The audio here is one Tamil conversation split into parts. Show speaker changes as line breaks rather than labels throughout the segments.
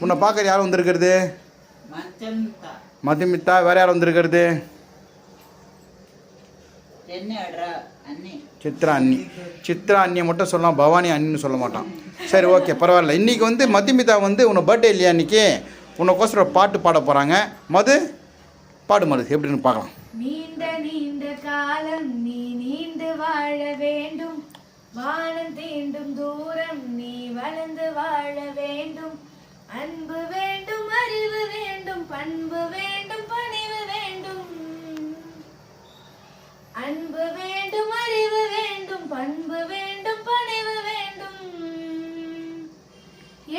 உன்னை பார்க்குற யார் வந்திருக்கிறது? மதுமிதா வேற யார் வந்திருக்கிறது? சித்ரா அண்ணி. சித்ரா அண்ணியை மட்டும் சொல்லலாம் பவானி அண்ணின்னு சொல்ல மாட்டான். சரி ஓகே பரவாயில்ல. இன்றைக்கி வந்து மதுமிதா வந்து உன்னை பர்த்டே இல்லையா இன்னைக்கு? உனக்கோசரம் பாட்டு பாட போகிறாங்க மது பாடு மது எப்படின்னு பார்க்கலாம்.
நீண்ட நீண்ட காலம் நீ நீண்டு வாழ வேண்டும். வானம் தீண்டும் தூரம் நீ வளர்ந்து வாழ வேண்டும். அன்பு வேண்டும் அறிவு வேண்டும் பண்பு வேண்டும் பணிவு வேண்டும். அன்பு வேண்டும் அறிவு வேண்டும் பண்பு வேண்டும் பணிவு வேண்டும்.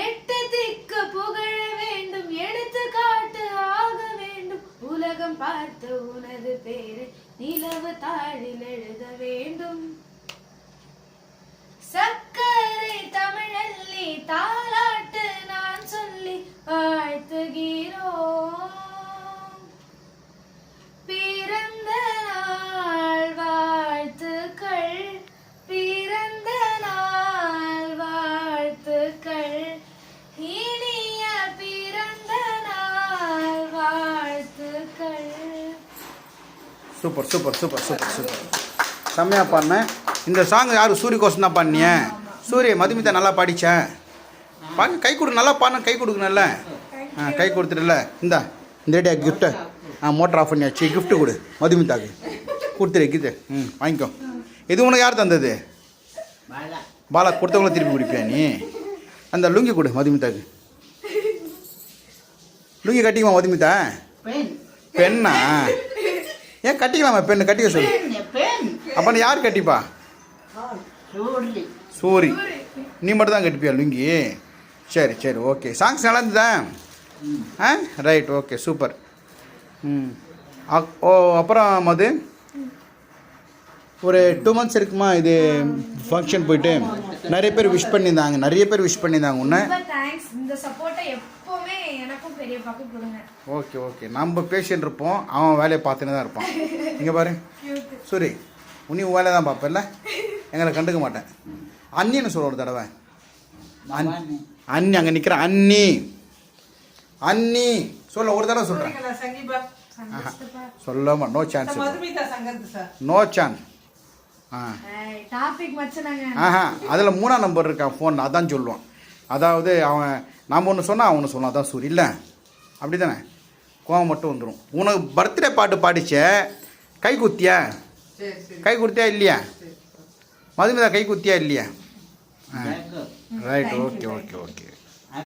எட்டு திக்கு புகழ வேண்டும் எடுத்து காட்டு ஆக வேண்டும். உலகம் பார்த்து உனது பேரு நிலவு தாழில் எழுத வேண்டும்.
Super super super super super. செம்மையாக பாடினேன் இந்த சாங் யார்? சூரிய கோஷம் தான் பாடினிய. சூரிய மதுமிதா நல்லா பாடிச்சேன் பாடி கை கொடு நல்லா பாடின கை கொடுக்கணும்ல? ஆ கை கொடுத்துட்டுல. இந்தா இந்த ரேடியா கிஃப்ட்டு ஆ மோட்டர் ஆஃப் பண்ணியாச்சு கிஃப்ட்டு கொடு மதுமிதாக்கு. கொடுத்துரு கிது ம் வாங்கிக்கோ. இது உனக்கு யார் தந்தது?
பாலா
கொடுத்தவங்கள திருப்பி குடிப்பியா நீ? அந்த லுங்கி கொடு மதுமிதாக்கு. லுங்கி கட்டிக்குமா மதுமிதா?
பெண்.
பெண்ணா? ஏன் கட்டிக்கலாமா பெண்ணு? கட்டிக்க சொல்லு. அப்போ நீ யார் கட்டிப்பா? சூரி. நீ மட்டும் தான் கட்டிப்பியா லுங்கி? சரி சரி ஓகே. சாங்ஸ் நல்லா இருந்ததா ஆ ரைட் ஓகே சூப்பர் ம். ஓ அப்புறம் மது? ஒரு டூ மந்த்ஸ் இருக்குமா இது ஃபங்க்ஷன் போயிட்டு? நிறைய பேர் விஷ் பண்ணியிருந்தாங்க நிறைய பேர் விஷ் பண்ணியிருந்தாங்க உன்னை.
தேங்க்ஸ் இந்த சப்போர்ட்டை எப்போவுமே எனக்கும் பெரிய பாக்கு கொடுங்க.
ஓகே ஓகே நம்ம பேஷண்ட் இருப்போம். அவன் வேலையை பார்த்துன்னு தான் இருப்பான். நீங்கள் பாரு. சரி உன்னி உன் வேலையை தான் பார்ப்பேன்ல? எங்களை கண்டுக்க மாட்டேன். அண்ணின்னு சொல்ல ஒரு தடவை. அண்ணி அங்கே நிற்கிற அண்ணி. அண்ணி சொல்ல ஒரு தடவை சொல்கிறேன் சொல்லாம நோ சான்ஸ் நோ சான்ஸ் ஆ.
டாபிக் வச்சுனாங்க
ஆஹா அதில் மூணாம் நம்பர் இருக்கான் ஃபோன் அதான் சொல்லுவான். அதாவது அவன் நாம் ஒன்று சொன்னால் அவன் ஒன்று சொன்னான் அதான் சூரி இல்லை? அப்படி தானே கோவம் மட்டும் வந்துடும் உனக்கு பர்த்டே பாட்டு பாடிச்ச கை குத்தியா?
சரி சரி
கை கொடுத்தியா இல்லையா? மதுமிதா கை குத்தியா இல்லையா? Right okay okay okay